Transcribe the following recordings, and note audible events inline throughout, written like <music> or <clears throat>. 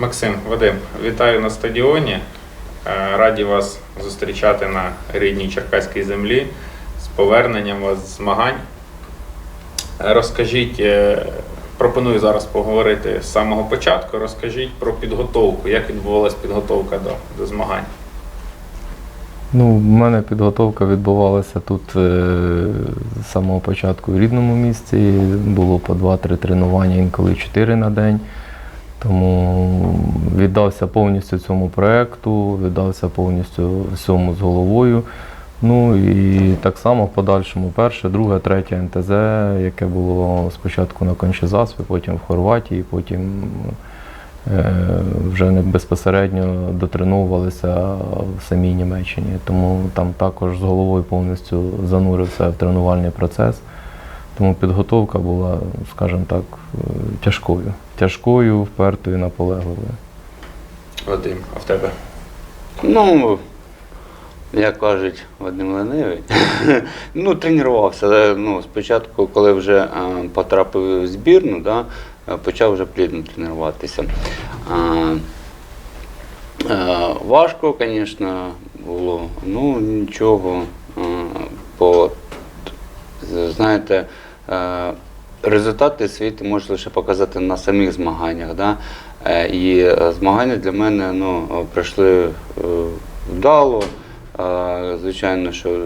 Максим, Вадим, вітаю на стадіоні. Е, Раді вас зустрічати на рідній черкаській землі з поверненням вас з змагань. Е, Розкажіть, е, пропоную зараз поговорити з самого початку. Розкажіть про підготовку, як відбувалась підготовка до, до змагань. Ну, в мене підготовка відбувалася тут з самого початку в рідному місці. Було по 2-3 тренування, інколи 4 на день. Тому віддався повністю цьому проєкту, віддався повністю всьому з головою. Ну і так само в подальшому перше, друге, третє НТЗ, яке було спочатку на Кончезаспі, потім в Хорватії, потім е, вже безпосередньо дотреновувалися в самій Німеччині. Тому там також з головою повністю занурився в тренувальний процес. Тому підготовка була, скажімо так, е, тяжкою. Тяжкою, впертою, наполегливою. Вадим, а в тебе? Ну, як кажуть, Вадим Ленивий. <laughs> ну, тренувався. але, Ну, спочатку, коли вже е, потрапив в збірну, да, е, почав вже плідно тренуватися. А, е, важко, звісно, було. Ну, нічого. е, По, знаєте, е, результати свій ти можеш лише показати на самих змаганнях. Да? Е, І е, змагання для мене ну, е, пройшли е, вдало. Е, Звичайно, що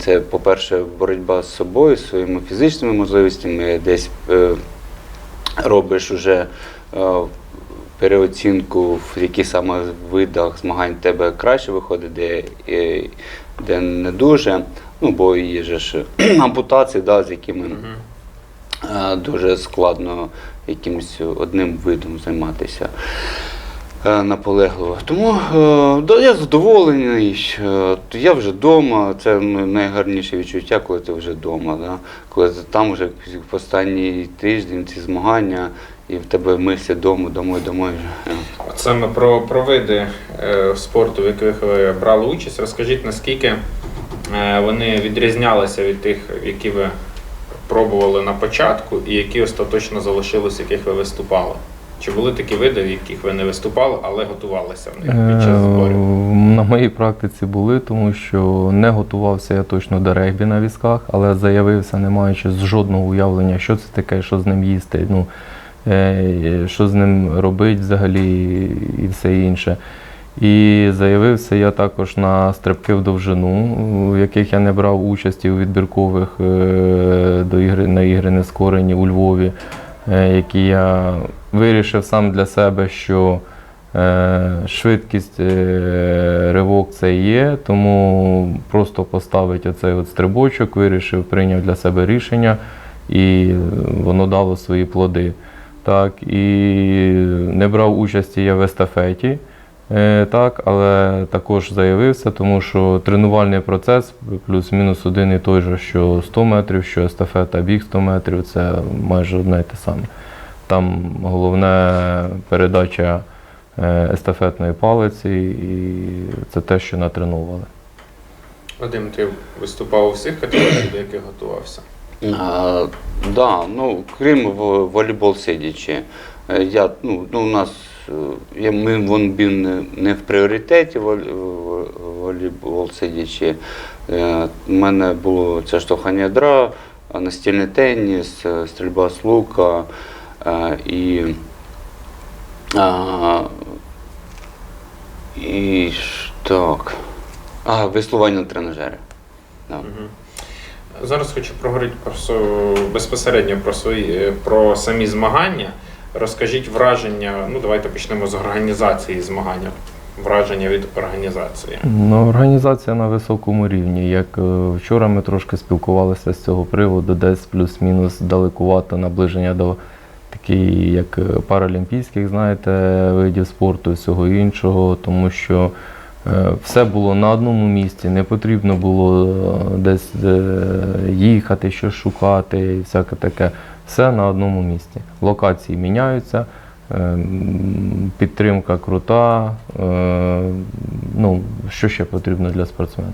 це, по-перше, боротьба з собою, з своїми фізичними можливостями, десь е, робиш уже е, переоцінку, в яких саме видах змагань тебе краще виходить, де, е, де не дуже. Ну, бо є ж <clears throat> ампутації, да, з якими е, дуже складно якимось одним видом займатися е, наполегливо. Тому е, да, я задоволений. е, Я вже вдома. Це найгарніше відчуття, коли ти вже вдома. Да? Коли там вже в останній тиждень ці змагання, і в тебе мислі дому, домой, домой. саме про, про види е, спорту, в яких ви брали участь, розкажіть, наскільки е, вони відрізнялися від тих, які ви пробували на початку, і які остаточно залишились, в яких ви виступали? Чи були такі види, в яких ви не виступали, але готувалися в них під час Е, зборів? На моїй практиці були, тому що не готувався я точно до регбі на візках, але заявився, не маючи жодного уявлення, що це таке, що з ним їсти, ну, е, що з ним робити взагалі і все інше. І заявився я також на стрибки в довжину, в яких я не брав участі у відбіркових е, до ігри, на ігри нескорені у Львові, е, які я вирішив сам для себе, що Е, Швидкість е, ривок це є, тому просто поставити оцей от стрибочок, вирішив, прийняв для себе рішення, і воно дало свої плоди. Так, і не брав участі я в естафеті, е, так, але також заявився, тому що тренувальний процес плюс-мінус один і той же, що 100 метрів, що естафета біг 100 метрів, це майже одне і те саме. Там головне передача е, естафетної палиці, і це те, що натренували. Вадим, ти виступав у всіх категоріях, до яких готувався? А, да, ну, крім волейбол сидячи. Е, Я, ну, ну, у нас е, я, ми, він був не, не в пріоритеті воль- волейбол сидячи. Е, У мене було це штовхання ядра, а, настільний теніс, е, стрільба з лука е, і, а, і так. А, веслування на тренажері. Да. Мгм. Зараз хочу проговорити про безпосередньо про свої е, про самі змагання. Розкажіть враження. Ну, давайте почнемо з організації змагання. Враження від організації. Ну, організація на високому рівні. Як е, вчора ми трошки спілкувалися з цього приводу, десь плюс-мінус далекувато наближення до таких, як е, паралімпійських, знаєте, видів спорту всього іншого, тому що все було на одному місці, не потрібно було е, десь е, їхати, щось шукати і всяке таке. Все на одному місці. Локації міняються. Підтримка крута. е, Ну, що ще потрібно для спортсмена?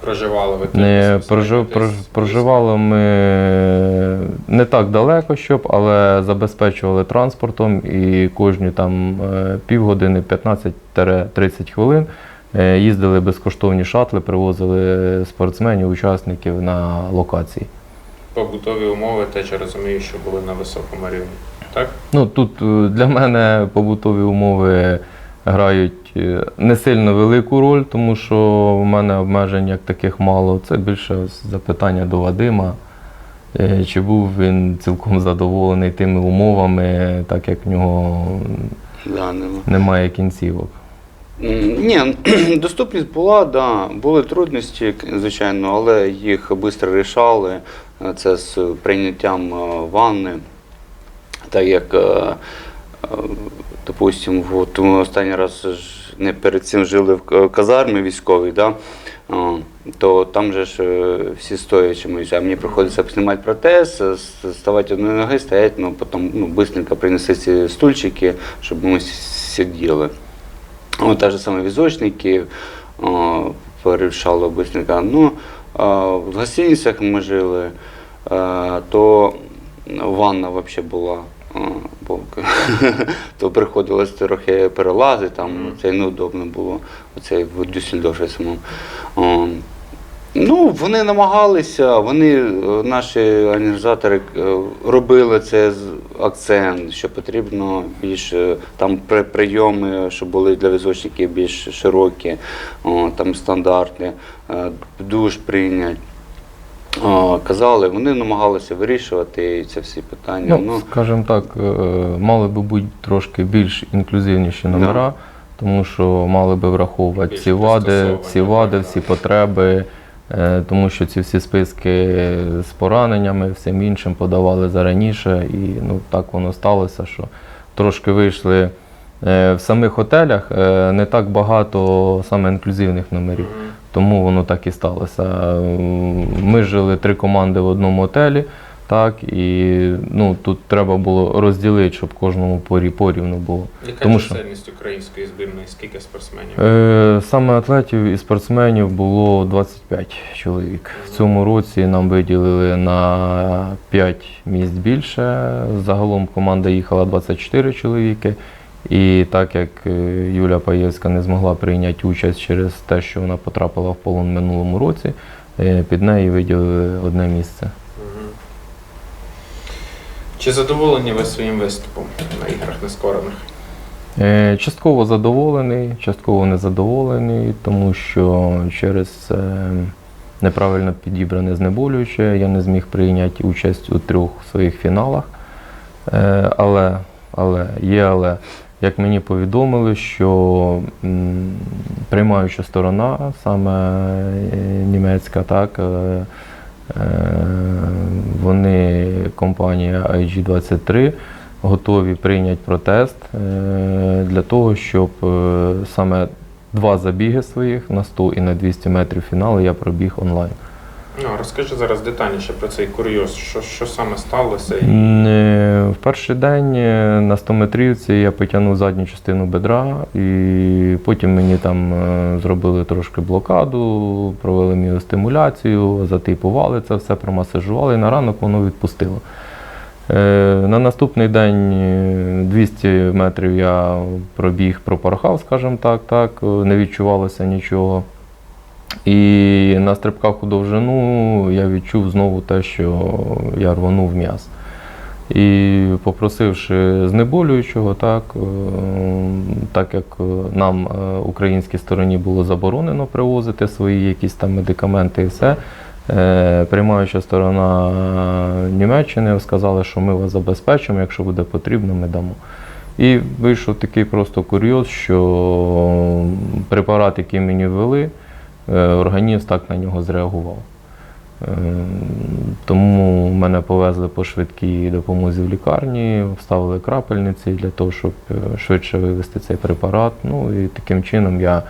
Проживали ви? Не, прожив, проживали ми не так далеко, щоб, але забезпечували транспортом і кожні там е, півгодини, 15-30 хвилин е, їздили безкоштовні шатли, привозили спортсменів, учасників на локації. Побутові умови теж я розумію, що були на високому рівні. Так? Ну, тут е, для мене побутові умови грають е, не сильно велику роль, тому що в мене обмежень як таких мало. Це більше запитання до Вадима. Е, Чи був він цілком задоволений тими умовами, так як в нього Да, нема. немає кінцівок. Ні, <clears throat> доступність була, да. були трудності, звичайно, але їх швидко рішали. Е, Це з прийняттям е, ванни. Так як, е, допустимо, ми останній раз не перед цим жили в казармі військовій, да? То там же ж всі стоячими, а мені приходиться знімати протез, ставати одної ноги, стоять, ну потім ну, быстренько принесли ці стульчики, щоб ми сиділи. От та ж саме візочники о, порішали быстренько. Ну, в гостиницях ми жили, то ванна взагалі була. бо, <laughs> то приходилось трохи перелазити, там це неудобно було. Оце в Дюссельдорфі самому. Ну, вони намагалися, вони, е, наші організатори е, робили це з акцент, що потрібно більш е, там прийоми, щоб були для візочників більш широкі, о, там стандарти, е, душ прийняти. О, Казали, вони намагалися вирішувати ці всі питання. Ну, скажімо так, мали би бути трошки більш інклюзивніші номера, тому що мали би враховувати Більш всі вади, всі вади, всі потреби, тому що ці всі списки з пораненнями, всім іншим подавали зараніше, і ну, так воно сталося, що трошки вийшли. Е, В самих готелях е, не так багато саме інклюзивних номерів. Тому воно так і сталося. Е, Ми жили три команди в одному отелі, так, і ну, тут треба було розділити, щоб кожному порі порівну було. Яка Тому що- чисельність української збірної? Скільки спортсменів? Е, Саме атлетів і спортсменів було 25 чоловік. В цьому році нам виділили на 5 місць більше. Загалом команда їхала 24 чоловіки. І так як е, Юля Паєвська не змогла прийняти участь через те, що вона потрапила в полон минулому році, е, під неї виділили одне місце. Чи задоволені ви своїм виступом на іграх нескорених? Е, Частково задоволений, частково незадоволений, тому що через е, неправильно підібране знеболююче я не зміг прийняти участь у трьох своїх фіналах. Е, Але, але є але. Як мені повідомили, що приймаюча сторона, саме е, німецька, так, е, вони, компанія IG23, готові прийняти протест е, для того, щоб е, саме два забіги своїх на 100 і на 200 метрів фіналу я пробіг онлайн. Ну, розкажи зараз детальніше про цей курйоз, що, що саме сталося Е, В перший день е, на 100 метрівці я потягнув задню частину бедра, і потім мені там е, зробили трошки блокаду, провели міостимуляцію, затипували це все, промасажували, і на ранок воно відпустило. На наступний день е, 200 метрів я пробіг, пропорхав, скажімо так, так, не відчувалося нічого. І на стрибках у довжину я відчув знову те, що я рванув м'яз. І попросивши знеболюючого, так, е, так як нам, е, українській стороні, було заборонено привозити свої якісь там медикаменти і все, е, приймаюча сторона Німеччини сказала, що ми вас забезпечимо, якщо буде потрібно, ми дамо. І вийшов такий просто курйоз, що препарат, який мені ввели, організм так на нього зреагував. Е, Тому мене повезли по швидкій допомозі в лікарні, вставили крапельниці для того, щоб е, швидше вивести цей препарат. Ну і таким чином я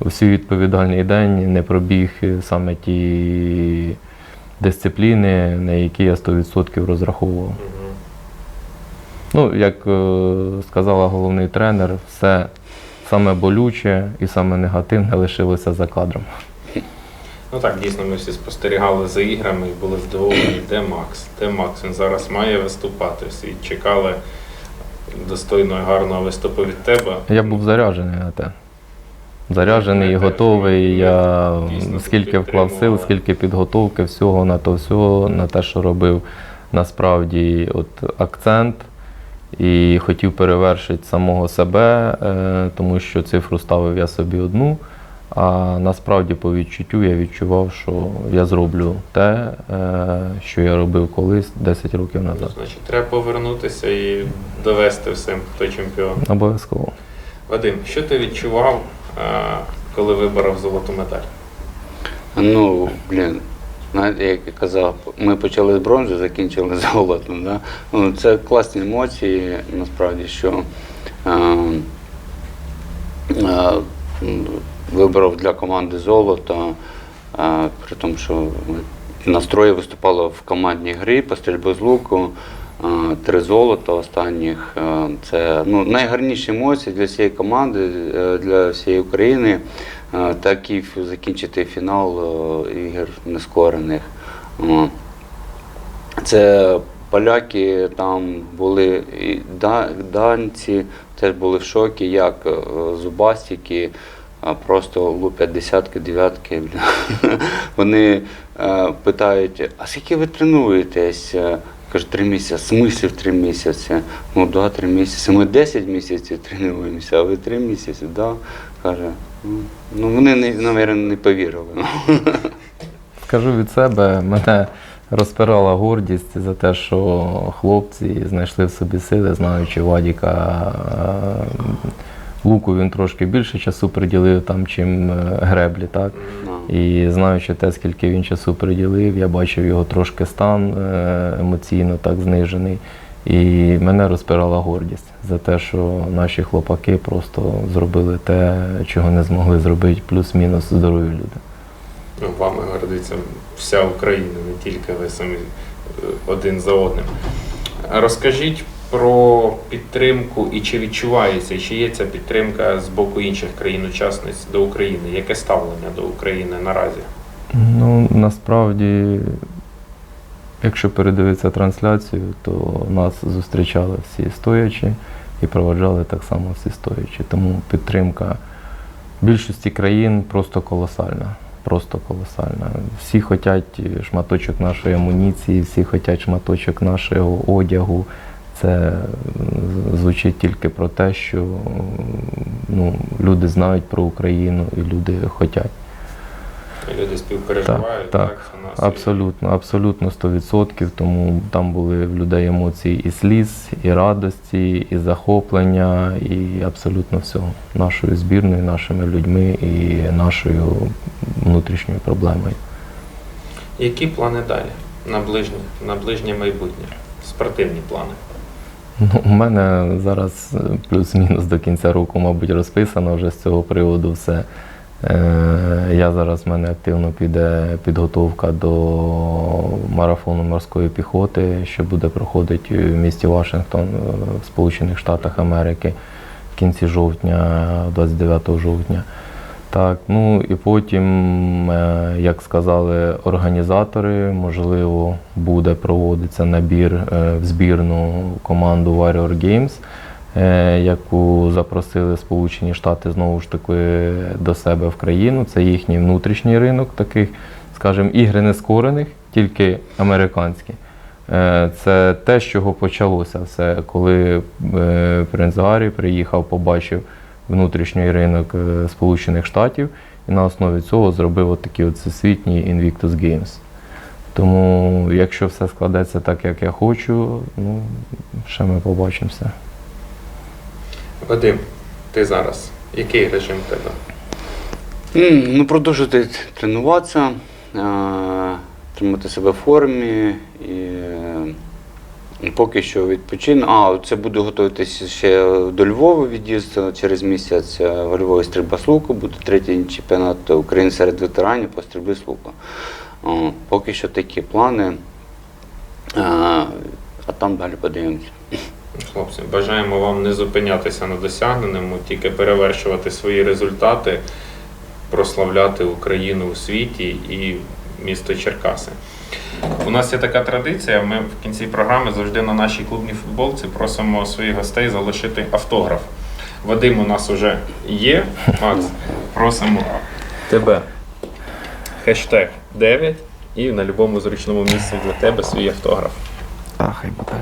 у свій відповідальний день не пробіг е, саме ті дисципліни, на які я 100% розраховував. Ну, як е, сказала головний тренер, все саме болюче і саме негативне лишилося за кадром. Ну так, дійсно, ми всі спостерігали за іграми і були здивовані, де Макс? Де Макс? Він зараз має виступати. Всі чекали достойного і гарного виступу від тебе. Я був заряджений на те. Заряджений і готовий. Я дійсно скільки вклав сил, скільки підготовки, всього на то всього, на те, що робив насправді от акцент. І хотів перевершити самого себе, е, тому що цифру ставив я собі одну. А насправді по відчуттю я відчував, що я зроблю те, е, що я робив колись 10 років назад. значить, треба повернутися і довести всім, хто чемпіон. Обов'язково. Вадим, що ти відчував, е, коли виборов золоту медаль? Ну, блін, як я казав, ми почали з бронзи, закінчили з золотом. Да? Ну, це класні емоції, насправді, що е, е, м, виборов для команди золото, е, при тому, що настрої виступало в командній грі по стрільбі з луку. е, Три золота останніх. Е, Це ну, найгарніші емоції для всієї команди, е, для всієї України. Так і закінчити фінал ігор нескорених. Це поляки там були, і данці теж були в шокі, як зубастики просто лупять десятки, дев'ятки. <laughs> Вони е, питають, а скільки ви тренуєтесь? Е, Кажуть, три місяці. В смислі в три місяці? Ну, да, три місяці. Ми 10 місяців тренуємося, а ви три місяці, да? Каже. «Ну, вони, не, навірно, не повірили. Скажу від себе, мене розпирала гордість за те, що хлопці знайшли в собі сили, знаючи Вадіка. Луку він трошки більше часу приділив там, чим е, греблі, так? Ну. І знаючи те, скільки він часу приділив, я бачив його трошки стан е, емоційно так знижений. І мене розпирала гордість за те, що наші хлопаки просто зробили те, чого не змогли зробити, плюс-мінус здорові люди. Ну, вами гордиться вся Україна, не тільки ви самі е, один за одним. Розкажіть про підтримку і чи відчувається, і чи є ця підтримка з боку інших країн-учасниць до України? Яке ставлення до України наразі? Ну, насправді, якщо передивитися трансляцію, то нас зустрічали всі стоячи і проводжали так само всі стоячи. Тому підтримка більшості країн просто колосальна. Просто колосальна. Всі хочуть шматочок нашої амуніції, всі хочуть шматочок нашого одягу. Це звучить тільки про те, що ну, люди знають про Україну і люди хочуть. Люди співпереживають, Так, так, так. Абсолютно, абсолютно 100%. Тому там були в людей емоції і сліз, і радості, і захоплення, і абсолютно всього. Нашою збірною, нашими людьми і нашою внутрішньою проблемою. Які плани далі на ближнє, на ближнє майбутнє? Спортивні плани. Ну, у мене зараз плюс-мінус до кінця року, мабуть, розписано вже з цього приводу все. Е, Я зараз в мене активно піде підготовка до марафону морської піхоти, що буде проходити в місті Вашингтон е, в Сполучених Штатах Америки в кінці жовтня, 29 жовтня. Так, ну і потім, е, як сказали організатори, можливо, буде проводитися набір в збірну команду Warrior Games, яку запросили Сполучені Штати знову ж таки до себе в країну. Це їхній внутрішній ринок таких, скажімо, ігри нескорених, тільки американські. Е, Це те, з чого почалося все, коли е, принц Гаррі приїхав, побачив внутрішній ринок е, Сполучених Штатів і на основі цього зробив от такі от всесвітні Invictus Games. Тому, якщо все складеться так, як я хочу, ну, ще ми побачимося. Вадим, ти зараз. Який режим тебе? Ну, продовжувати тренуватися, е, тримати себе в формі і е, поки що відпочину. А, це буду готуватися ще до Львова від'їзд через місяць. Е, В Львові стрільба з луку, буде третій чемпіонат України серед ветеранів по стрільбі з луку. Поки що такі плани. Е, А там далі подивимося. Хлопці, бажаємо вам не зупинятися на досягненому, тільки перевершувати свої результати. прославляти Україну у світі і місто Черкаси. У нас є така традиція. Ми в кінці програми завжди на нашій клубній футболці просимо своїх гостей залишити автограф. Вадим у нас вже є. Макс, просимо тебе. Хештег 9 і на будь-якому зручному місці для тебе свій автограф. А, хай буде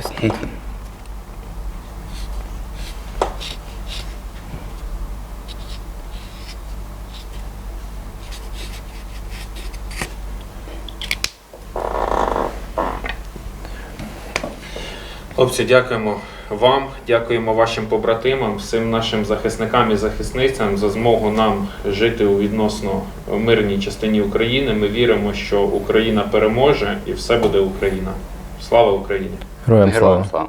Хлопці, дякуємо вам, дякуємо вашим побратимам, всім нашим захисникам і захисницям за змогу нам жити у відносно мирній частині України. Ми віримо, що Україна переможе і все буде Україна. Слава Україні! Героям слава.